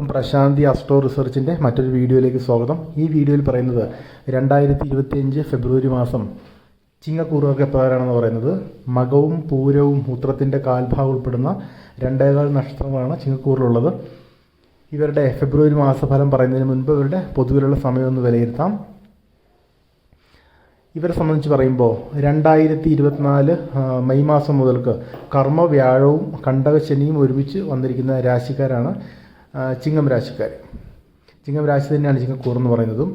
എല്ലാവർക്കും പ്രശാന്തി അസ്ട്രോ റിസർച്ചിന്റെ മറ്റൊരു വീഡിയോയിലേക്ക് സ്വാഗതം. ഈ വീഡിയോയിൽ പറയുന്നത് രണ്ടായിരത്തി ഇരുപത്തിയഞ്ച് ഫെബ്രുവരി മാസം ചിങ്ങക്കൂറുകൾക്ക് എപ്രകാരമാണെന്ന് പറയുന്നത് മകവും പൂരവും മൂത്രത്തിന്റെ കാൽഭാഗം ഉൾപ്പെടുന്ന രണ്ടേകാൽ നക്ഷത്രങ്ങളാണ് ചിങ്ങക്കൂറിലുള്ളത്. ഇവരുടെ ഫെബ്രുവരി മാസഫലം പറയുന്നതിന് മുൻപ് ഇവരുടെ പൊതുവിലുള്ള സമയം ഒന്ന് വിലയിരുത്താം. ഇവരെ സംബന്ധിച്ച് പറയുമ്പോൾ രണ്ടായിരത്തി ഇരുപത്തിനാല് മെയ് മാസം മുതൽക്ക് കർമ്മ വ്യാഴവും കണ്ടകശനിയും ഒരുമിച്ച് വന്നിരിക്കുന്ന രാശിക്കാരാണ് ചിങ്ങം രാശിക്കാർ ചിങ്ങം രാശി തന്നെയാണ് ചിങ്ങക്കൂർ എന്ന് പറയുന്നതും.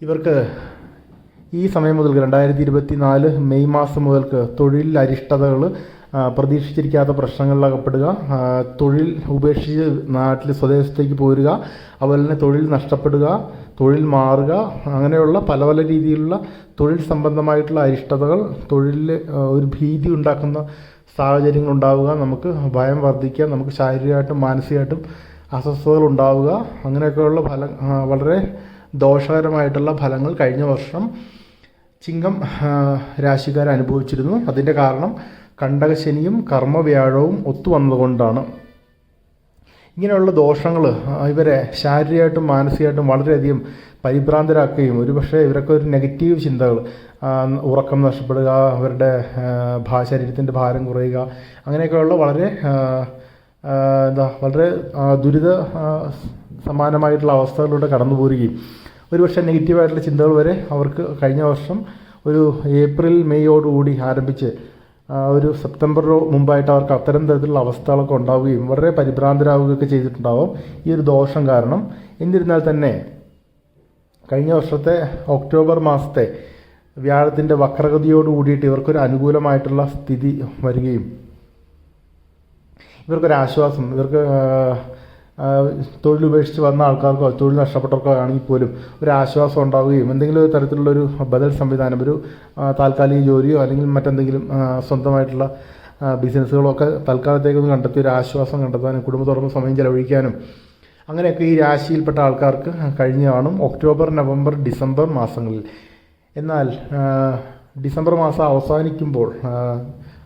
ഇവർക്ക് ഈ സമയം മുതൽക്ക് രണ്ടായിരത്തി ഇരുപത്തി നാല് മെയ് മാസം മുതൽക്ക് തൊഴിൽ അരിഷ്ടതകൾ പ്രതീക്ഷിച്ചിരിക്കാത്ത പ്രശ്നങ്ങളിൽ അകപ്പെടുക തൊഴിൽ ഉപേക്ഷിച്ച് നാട്ടിൽ സ്വദേശത്തേക്ക് പോരുക അതുപോലെ തന്നെ തൊഴിൽ നഷ്ടപ്പെടുക തൊഴിൽ മാറുക അങ്ങനെയുള്ള പല പല രീതിയിലുള്ള തൊഴിൽ സംബന്ധമായിട്ടുള്ള അരിഷ്ടതകൾ തൊഴിലിൽ ഒരു ഭീതി ഉണ്ടാക്കുന്ന സാഹചര്യങ്ങൾ ഉണ്ടാവുക നമുക്ക് ഭയം വർദ്ധിക്കുക നമുക്ക് ശാരീരികമായിട്ടും മാനസികമായിട്ടും അസ്വസ്ഥതകൾ ഉണ്ടാവുക അങ്ങനെയൊക്കെയുള്ള ഫല വളരെ ദോഷകരമായിട്ടുള്ള ഫലങ്ങൾ കഴിഞ്ഞ വർഷം ചിങ്ങം രാശിക്കാർ അനുഭവിച്ചിരുന്നു. അതിന്റെ കാരണം കണ്ടകശനിയും കർമ്മവ്യാഴവും ഒത്തു വന്നതുകൊണ്ടാണ്. ഇങ്ങനെയുള്ള ദോഷങ്ങൾ ഇവരെ ശാരീരികമായിട്ടും മാനസികമായിട്ടും വളരെയധികം പരിഭ്രാന്തരാക്കുകയും ഒരുപക്ഷെ ഇവരൊക്കെ ഒരു നെഗറ്റീവ് ചിന്തകൾ ഉറക്കം നഷ്ടപ്പെടുക അവരുടെ ശരീരത്തിന്റെ ഭാരം കുറയുക അങ്ങനെയൊക്കെയുള്ള വളരെ എന്താ വളരെ ദുരിത സമാനമായിട്ടുള്ള അവസ്ഥകളിലൂടെ കടന്നു പോരുകയും. ഒരുപക്ഷെ നെഗറ്റീവായിട്ടുള്ള ചിന്തകൾ വരെ അവർക്ക് കഴിഞ്ഞ വർഷം ഒരു ഏപ്രിൽ മെയ്യോടുകൂടി ആരംഭിച്ച് ഒരു സെപ്റ്റംബറോ മുമ്പായിട്ട് അവർക്ക് അത്തരം തരത്തിലുള്ള അവസ്ഥകളൊക്കെ ഉണ്ടാവുകയും വളരെ പരിഭ്രാന്തരാവുകയൊക്കെ ചെയ്തിട്ടുണ്ടാവും ഈ ഒരു ദോഷം കാരണം. എന്നിരുന്നാൽ തന്നെ കഴിഞ്ഞ വർഷത്തെ ഒക്ടോബർ മാസത്തെ വ്യാഴത്തിന്റെ വക്രഗതിയോട് കൂടിയിട്ട് ഇവർക്കൊരു അനുകൂലമായിട്ടുള്ള സ്ഥിതി വരികയും ഇവർക്കൊരു ആശ്വാസം ഇവർക്ക് ഉപേക്ഷിച്ച് വന്ന ആൾക്കാർക്കോ തൊഴിൽ നഷ്ടപ്പെട്ടവർക്കോ ആണെങ്കിൽ പോലും ഒരു ആശ്വാസം ഉണ്ടാവുകയും എന്തെങ്കിലും ഒരു തരത്തിലുള്ളൊരു ബദൽ സംവിധാനം ഒരു താൽക്കാലിക ജോലിയോ അല്ലെങ്കിൽ മറ്റെന്തെങ്കിലും സ്വന്തമായിട്ടുള്ള ബിസിനസ്സുകളൊക്കെ തൽക്കാലത്തേക്കൊന്ന് കണ്ടെത്തി ഒരു ആശ്വാസം കണ്ടെത്താനും കുടുംബത്തോടൊപ്പം സമയം ചെലവഴിക്കാനും അങ്ങനെയൊക്കെ ഈ രാശിയിൽപ്പെട്ട ആൾക്കാർക്ക് കഴിഞ്ഞ കാണും ഒക്ടോബർ നവംബർ ഡിസംബർ മാസങ്ങളിൽ. എന്നാൽ ഡിസംബർ മാസം അവസാനിക്കുമ്പോൾ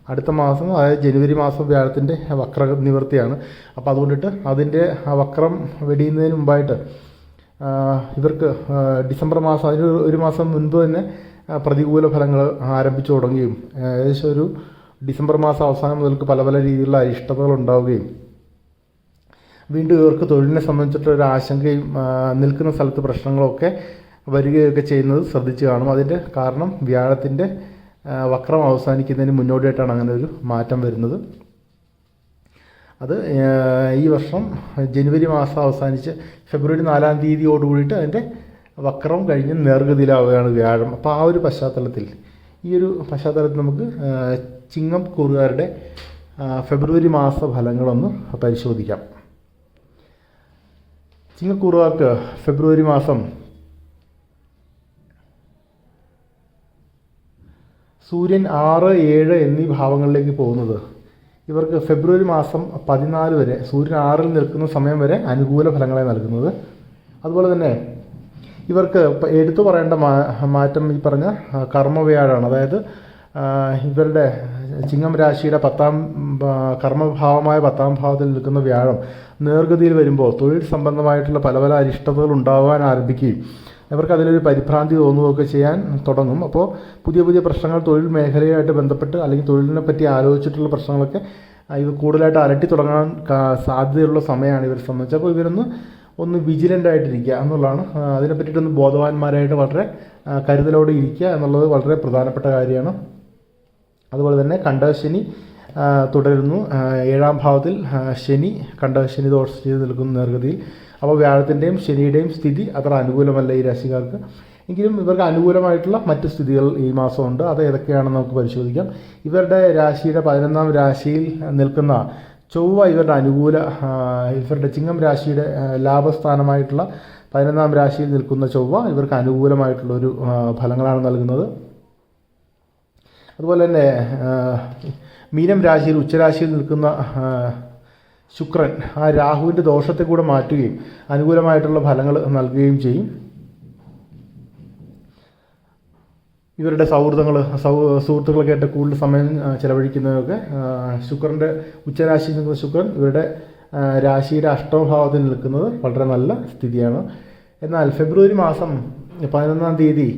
അടുത്ത മാസം അതായത് ജനുവരി മാസം വ്യാഴത്തിന്റെ വക്ര നിവൃത്തിയാണ് അപ്പോൾ അതുകൊണ്ടിട്ട് അതിന്റെ ആ വക്രം വെടിയുന്നതിന് മുമ്പായിട്ട് ഇവർക്ക് ഡിസംബർ മാസം അതിന് ഒരു- മാസം മുൻപ് തന്നെ പ്രതികൂല ഫലങ്ങൾ ആരംഭിച്ചു തുടങ്ങുകയും ഏകദേശം ഒരു ഡിസംബർ മാസം അവസാനം മുതൽക്ക് പല പല രീതിയിലുള്ള അരിഷ്ടതകൾ ഉണ്ടാവുകയും വീണ്ടും ഇവർക്ക് തൊഴിലിനെ സംബന്ധിച്ചിട്ട് ഒരു ആശങ്കയും നിൽക്കുന്ന സ്ഥലത്ത് പ്രശ്നങ്ങളൊക്കെ വരികയൊക്കെ ചെയ്യുന്നത് ശ്രദ്ധിച്ച് കാണും. അതിന്റെ കാരണം വ്യാഴത്തിന്റെ വക്രം അവസാനിക്കുന്നതിന് മുന്നോടിയായിട്ടാണ് അങ്ങനെ ഒരു മാറ്റം വരുന്നത്. അത് ഈ വർഷം ജനുവരി മാസം അവസാനിച്ച് ഫെബ്രുവരി നാലാം തീയതിയോട് കൂടിയിട്ട് അതിന്റെ വക്രം കഴിഞ്ഞ് നേർഗതിയിലാവുകയാണ് വ്യാഴം. അപ്പോൾ ആ ഒരു പശ്ചാത്തലത്തിൽ ഈ ഒരു പശ്ചാത്തലത്തിൽ നമുക്ക് ചിങ്ങം കൂറുകാരുടെ ഫെബ്രുവരി മാസ ഫലങ്ങളൊന്ന് പരിശോധിക്കാം. ചിങ്ങക്കൂറുകാർക്ക് ഫെബ്രുവരി മാസം സൂര്യൻ ആറ് ഏഴ് എന്നീ ഭാവങ്ങളിലേക്ക് പോകുന്നത്. ഇവർക്ക് ഫെബ്രുവരി മാസം പതിനാല് വരെ സൂര്യൻ ആറിൽ നിൽക്കുന്ന സമയം വരെ അനുകൂല ഫലങ്ങളെ നൽകുന്നത്. അതുപോലെ തന്നെ ഇവർക്ക് എടുത്തു പറയേണ്ട മാറ്റം ഈ പറഞ്ഞ കർമ്മവ്യാഴാണ്. അതായത് ഇവരുടെ ചിങ്ങം രാശിയുടെ പത്താം കർമ്മഭാവമായ പത്താം ഭാവത്തിൽ നിൽക്കുന്ന വ്യാഴം നേർഗതിയിൽ വരുമ്പോൾ തൊഴിൽ സംബന്ധമായിട്ടുള്ള പല പല അരിഷ്ടതകൾ ഉണ്ടാകാൻ ആരംഭിക്കുകയും ഇവർക്ക് അതിലൊരു പരിഭ്രാന്തി തോന്നുകയൊക്കെ ചെയ്യാൻ തുടങ്ങും. അപ്പോൾ പുതിയ പുതിയ പ്രശ്നങ്ങൾ തൊഴിൽ മേഖലയുമായിട്ട് ബന്ധപ്പെട്ട് അല്ലെങ്കിൽ തൊഴിലിനെ പറ്റി ആലോചിച്ചിട്ടുള്ള പ്രശ്നങ്ങളൊക്കെ ഇവർ കൂടുതലായിട്ട് അലട്ടി തുടങ്ങാൻ സാധ്യതയുള്ള സമയമാണ് ഇവരെ സംബന്ധിച്ച്. അപ്പോൾ ഇവരൊന്ന് ഒന്ന് വിജിലന്റ് ആയിട്ടിരിക്കുക എന്നുള്ളതാണ്. അതിനെ പറ്റിയിട്ടൊന്ന് ബോധവാന്മാരായിട്ട് വളരെ കരുതലോടെ ഇരിക്കുക എന്നുള്ളത് വളരെ പ്രധാനപ്പെട്ട കാര്യമാണ്. അതുപോലെ തന്നെ കണ്ടശനി തുടരുന്നു. ഏഴാം ഭാവത്തിൽ ശനി കണ്ടശനി ദോഷം ചെയ്ത് നിൽക്കുന്ന നേർഗതിയിൽ. അപ്പോൾ വ്യാഴത്തിന്റെയും ശനിയുടെയും സ്ഥിതി അത്ര അനുകൂലമല്ല ഈ രാശിക്കാർക്ക്. എങ്കിലും ഇവർക്ക് അനുകൂലമായിട്ടുള്ള മറ്റ് സ്ഥിതികൾ ഈ മാസമുണ്ട്. അത് ഏതൊക്കെയാണെന്ന് നമുക്ക് പരിശോധിക്കാം. ഇവരുടെ രാശിയുടെ പതിനൊന്നാം രാശിയിൽ നിൽക്കുന്ന ചൊവ്വ ഇവരുടെ അനുകൂല ഇവരുടെ ചിങ്ങം രാശിയുടെ ലാഭസ്ഥാനമായിട്ടുള്ള പതിനൊന്നാം രാശിയിൽ നിൽക്കുന്ന ചൊവ്വ ഇവർക്ക് അനുകൂലമായിട്ടുള്ള ഒരു ഫലങ്ങളാണ് നൽകുന്നത്. അതുപോലെ തന്നെ മീനം രാശിയിൽ ഉച്ചരാശിയിൽ നിൽക്കുന്ന ശുക്രൻ ആ രാഹുവിന്റെ ദോഷത്തെ കൂടെ മാറ്റുകയും അനുകൂലമായിട്ടുള്ള ഫലങ്ങൾ നൽകുകയും ചെയ്യും. ഇവരുടെ സൗഹൃദങ്ങൾ സൗ സുഹൃത്തുക്കളൊക്കെ ആയിട്ട് കൂടുതൽ സമയം ചിലവഴിക്കുന്നതൊക്കെ ശുക്രന്റെ ഉച്ചരാശിയിൽ നിൽക്കുന്ന ശുക്രൻ ഇവരുടെ രാശിയുടെ അഷ്ടമഭാവത്തിൽ നിൽക്കുന്നത് വളരെ നല്ല സ്ഥിതിയാണ്. എന്നാൽ ഫെബ്രുവരി മാസം പതിനൊന്നാം തീയതി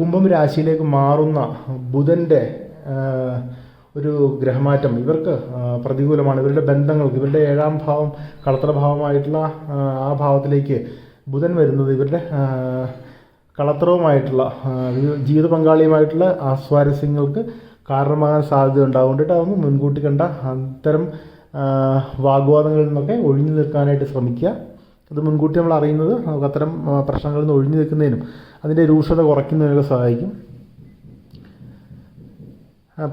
കുംഭം രാശിയിലേക്ക് മാറുന്ന ബുധന്റെ ഒരു ഗ്രഹമാറ്റം. ഇവർക്ക് പ്രതികൂലമാണ്. ഇവരുടെ ബന്ധങ്ങൾക്ക് ഇവരുടെ ഏഴാം ഭാവം കളത്രഭാവമായിട്ടുള്ള ആ, ഭാവത്തിലേക്ക് ബുധൻ വരുന്നത് ഇവരുടെ കളത്രവുമായിട്ടുള്ള ജീവിത പങ്കാളിയുമായിട്ടുള്ള ആസ്വാരസ്യങ്ങൾക്ക് കാരണമാകാൻ സാധ്യതയുണ്ട് അതുകൊണ്ടിട്ട് അതൊന്ന് മുൻകൂട്ടി കണ്ട അത്തരം വാഗ്വാദങ്ങളിൽ നിന്നൊക്കെ ഒഴിഞ്ഞു നിൽക്കാനായിട്ട് ശ്രമിക്കുക. അത് മുൻകൂട്ടി നമ്മൾ അറിയുന്നത് നമുക്ക് അത്തരം പ്രശ്നങ്ങളിൽ നിന്ന് ഒഴിഞ്ഞു നിൽക്കുന്നതിനും അതിന്റെ രൂക്ഷത കുറയ്ക്കുന്നതിനൊക്കെ സഹായിക്കും.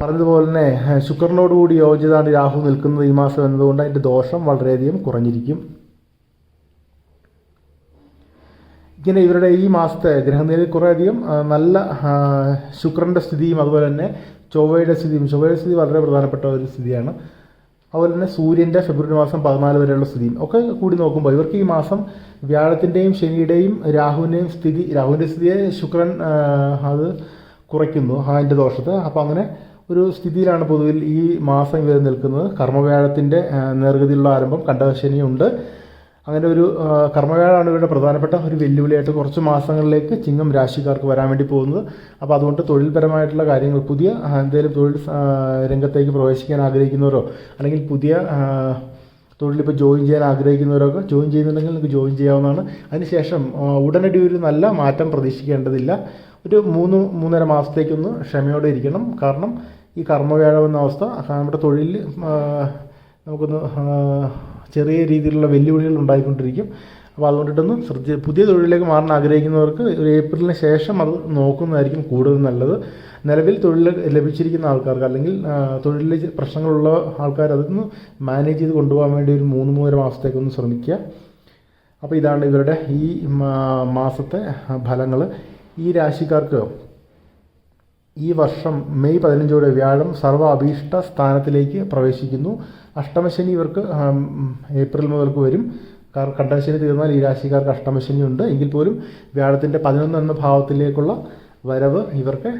പറഞ്ഞതുപോലെ തന്നെ ശുക്രനോട് ശുക്രനോടുകൂടി യോജിതാണ് രാഹു നിൽക്കുന്നത് ഈ മാസം എന്നതുകൊണ്ട് അതിന്റെ ദോഷം വളരെയധികം കുറഞ്ഞിരിക്കും. ഇങ്ങനെ ഇവരുടെ ഈ മാസത്തെ ഗ്രഹനിലയിൽ കുറേയധികം നല്ല ശുക്രന്റെ സ്ഥിതിയും അതുപോലെ തന്നെ ചൊവ്വയുടെ സ്ഥിതിയും ചൊവ്വയുടെ സ്ഥിതി വളരെ പ്രധാനപ്പെട്ട ഒരു സ്ഥിതിയാണ്. അതുപോലെ തന്നെ സൂര്യന്റെ ഫെബ്രുവരി മാസം പതിനാല് വരെയുള്ള സ്ഥിതിയും ഒക്കെ കൂടി നോക്കുമ്പോൾ ഇവർക്ക് ഈ മാസം വ്യാഴത്തിന്റെയും ശനിയുടെയും രാഹുവിന്റെയും സ്ഥിതി രാഹുവിന്റെ സ്ഥിതിയെ ശുക്രൻ അത് കുറയ്ക്കുന്നു അതിന്റെ ദോഷത്തെ. അപ്പോൾ അങ്ങനെ ഒരു സ്ഥിതിയിലാണ് പൊതുവിൽ ഈ മാസം ഇവർ നിൽക്കുന്നത്. കർമ്മവ്യാഴത്തിന്റെ നേർഗതിയിലുള്ള ആരംഭം കണ്ടവശനിയുണ്ട് അങ്ങനെ ഒരു കർമ്മവ്യാഴമാണ് ഇവരുടെ പ്രധാനപ്പെട്ട ഒരു വെല്ലുവിളിയായിട്ട് കുറച്ച് മാസങ്ങളിലേക്ക് ചിങ്ങം രാശിക്കാർക്ക് വരാൻ വേണ്ടി പോകുന്നത്. അപ്പോൾ അതുകൊണ്ട് തൊഴിൽപരമായിട്ടുള്ള കാര്യങ്ങൾ പുതിയ എന്തെങ്കിലും തൊഴിൽ രംഗത്തേക്ക് പ്രവേശിക്കാൻ ആഗ്രഹിക്കുന്നവരോ അല്ലെങ്കിൽ പുതിയ തൊഴിലിപ്പോൾ ജോയിൻ ചെയ്യാൻ ആഗ്രഹിക്കുന്നവരൊക്കെ ജോയിൻ ചെയ്യുന്നുണ്ടെങ്കിൽ നിങ്ങൾക്ക് ജോയിൻ ചെയ്യാവുന്നതാണ്. അതിനുശേഷം ഉടനടി ഒരു നല്ല മാറ്റം പ്രതീക്ഷിക്കേണ്ടതില്ല. ഒരു മൂന്ന് മൂന്നര മാസത്തേക്കൊന്ന് ക്ഷമയോടെ ഇരിക്കണം. കാരണം ഈ കർമ്മവ്യാഴം എന്ന അവസ്ഥ. നമ്മുടെ തൊഴിലിൽ നമുക്കൊന്ന് ചെറിയ രീതിയിലുള്ള വെല്ലുവിളികൾ ഉണ്ടായിക്കൊണ്ടിരിക്കും. അപ്പോൾ അതുകൊണ്ടിട്ടൊന്ന് ശ്രദ്ധ പുതിയ തൊഴിലിലേക്ക് മാറാൻ ആഗ്രഹിക്കുന്നവർക്ക് ഒരു ഏപ്രിലിന് ശേഷം അത് നോക്കുന്നതായിരിക്കും കൂടുതൽ നല്ലത്. നിലവിൽ തൊഴിൽ ലഭിച്ചിരിക്കുന്ന ആൾക്കാർക്ക് അല്ലെങ്കിൽ തൊഴിലിൽ പ്രശ്നങ്ങളുള്ള ആൾക്കാർ അതൊന്ന് മാനേജ് ചെയ്ത് കൊണ്ടുപോകാൻ വേണ്ടി ഒരു മൂന്ന് മൂന്നര മാസത്തേക്കൊന്ന് ശ്രമിക്കുക. അപ്പോൾ ഇതാണ് ഇവരുടെ ഈ മാസത്തെ ഫലങ്ങൾ ഈ രാശിക്കാർക്ക് ഈ വർഷം മെയ് പതിനഞ്ചോടെ വ്യാഴം സർവ അഭീഷ്ട സ്ഥാനത്തിലേക്ക് പ്രവേശിക്കുന്നു. അഷ്ടമശനി ഇവർക്ക് ഏപ്രിൽ മുതൽക്ക് വരും. കാർ- കണ്ടശനി തീർന്നാൽ ഈ രാശിക്കാർക്ക് അഷ്ടമശനി ഉണ്ട്. എങ്കിൽ പോലും വ്യാഴത്തിന്റെ പതിനൊന്ന് എന്ന ഭാവത്തിലേക്കുള്ള വരവ് ഇവർക്ക്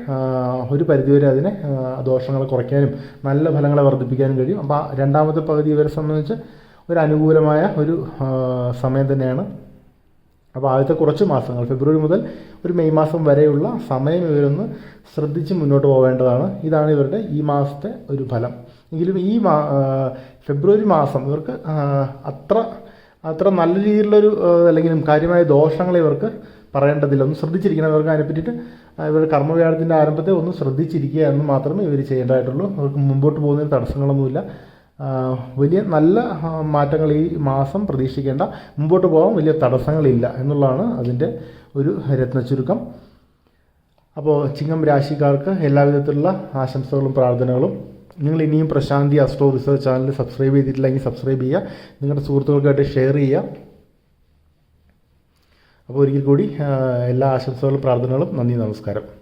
ഒരു പരിധിവരെ അതിനെ ദോഷങ്ങൾ കുറയ്ക്കാനും നല്ല ഫലങ്ങളെ വർദ്ധിപ്പിക്കാനും കഴിയും. അപ്പോൾ രണ്ടാമത്തെ പകുതി ഇവരെ സംബന്ധിച്ച് ഒരു അനുകൂലമായ ഒരു സമയം തന്നെയാണ്. അപ്പോൾ ആദ്യത്തെ കുറച്ച് മാസങ്ങൾ ഫെബ്രുവരി മുതൽ ഒരു മെയ് മാസം വരെയുള്ള സമയം ഇവരൊന്ന് ശ്രദ്ധിച്ച് മുന്നോട്ട് പോകേണ്ടതാണ്. ഇതാണ് ഇവരുടെ ഈ മാസത്തെ ഒരു ഫലം. എങ്കിലും ഈ മാ ഫെബ്രുവരി മാസം ഇവർക്ക് അത്ര അത്ര നല്ല രീതിയിലുള്ളൊരു അല്ലെങ്കിൽ കാര്യമായ ദോഷങ്ങൾ ഇവർക്ക് പറയേണ്ടതില്ല. ഒന്ന് ശ്രദ്ധിച്ചിരിക്കണം. ഇവർക്ക് അതിനെ പറ്റിയിട്ട് ഇവർ കർമ്മവ്യാഴത്തിന്റെ ആരംഭത്തെ ഒന്ന് ശ്രദ്ധിച്ചിരിക്കുക എന്ന് മാത്രമേ ഇവർ ചെയ്യേണ്ടതായിട്ടുള്ളൂ. അവർക്ക് മുമ്പോട്ട് പോകുന്നതിന് തടസ്സങ്ങളൊന്നുമില്ല. വലിയ നല്ല മാറ്റങ്ങൾ ഈ മാസം പ്രതീക്ഷിക്കേണ്ട മുമ്പോട്ട് പോകാൻ വലിയ തടസ്സങ്ങളില്ല എന്നുള്ളതാണ് അതിന്റെ ഒരു രത്ന ചുരുക്കം. അപ്പോൾ ചിങ്ങം രാശിക്കാർക്ക് എല്ലാവിധത്തിലുള്ള ആശംസകളും പ്രാർത്ഥനകളും. നിങ്ങൾ ഇനിയും Prashanti astro research channel subscribe ചെയ്തിട്ടില്ലെങ്കിൽ സബ്സ്ക്രൈബ് ചെയ്യുക. നിങ്ങളുടെ സുഹൃത്തുക്കൾക്കായിട്ട് ഷെയർ ചെയ്യുക. അപ്പോൾ ഒരിക്കൽ കൂടി എല്ലാ ആശംസകളും പ്രാർത്ഥനകളും നന്ദി നമസ്കാരം.